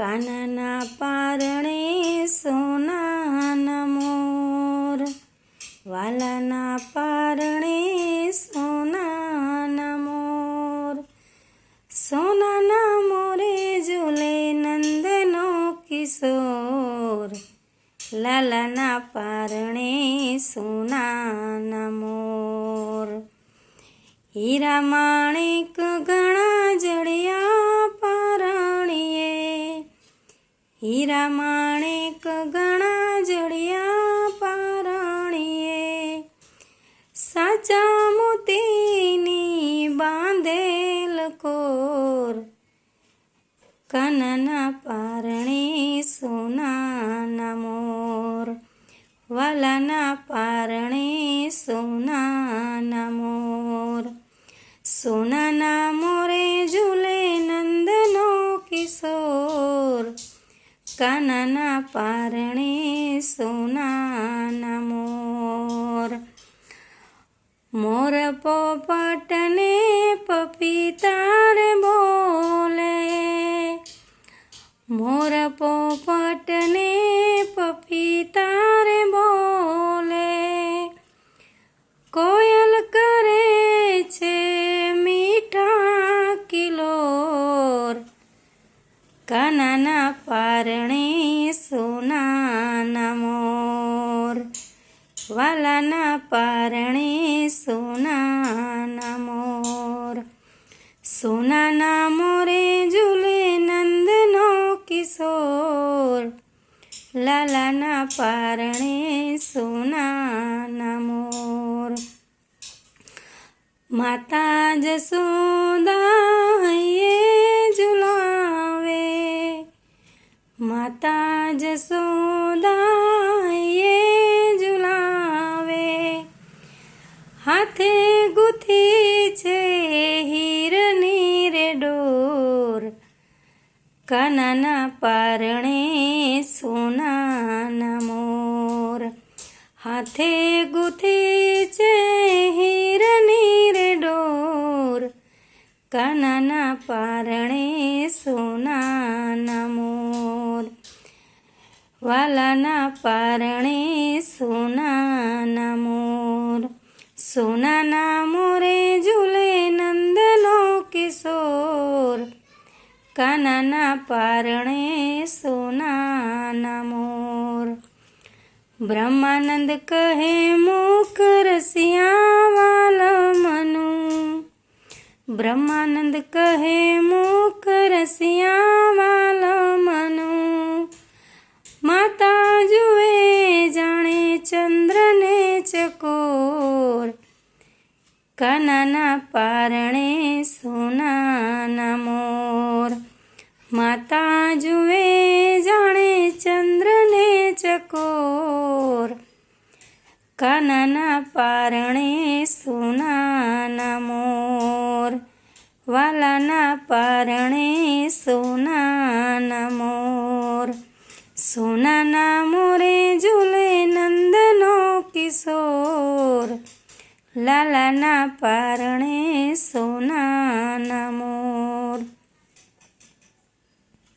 કાનાના પારણે સોનાના મોર. વાલાના પારણે સોનાના મોર. સોનાના મોરે ઝૂલે નંદનો કિશોર. લાલાના પારણે સોનાના મોર. હીરા માણેક ઘણા હીરા માણેક ઘણા જડિયા પારણીએ સાચા મોતીની બાંધેલ કોર. કનના પારણે સોનાના મોર. વાલાના પારણે સોનાના મોર. કાનાના પારણે સોનાના મોર. મોર પોપટને પપીતાર કાનાના પારણે સોનાના મોર. વાલાના પારણે સોનાના મોર. સોનાના મોરે ઝૂલે નંદનો કિશોર. લાલાના પારણે સોનાના મોર. માતા જસોદા માતા જસોદાએ ઝુલાવે. હાથે ગુથી છે હીરની રે ડોર. કાનાના પારણે સોનાના મોર. હાથે ગુથી છે હીરની રે ડોર. કાનાના પારણે સોનાના મોર વાલાના પારણે સોનાના મોર. સોનાના મોરે ઝૂલે નંદનો કિશોર. કાનાના પારણે સોનાના મોર. બ્રહ્માનંદ કહે મુખ રસિયાવાલ મનુ બ્રહ્માનંદ કહે મુખ રસિયાવાલ મનુ માતા જુએ, જાણે ચંદ્રને ચકોર. કાનાના પારણે સોનાના મોર. માતા જુએ, જાણે ચંદ્રને ચકોર. કાનાના પારણે સોનાના લાલાના પારણે સોનાના મોર.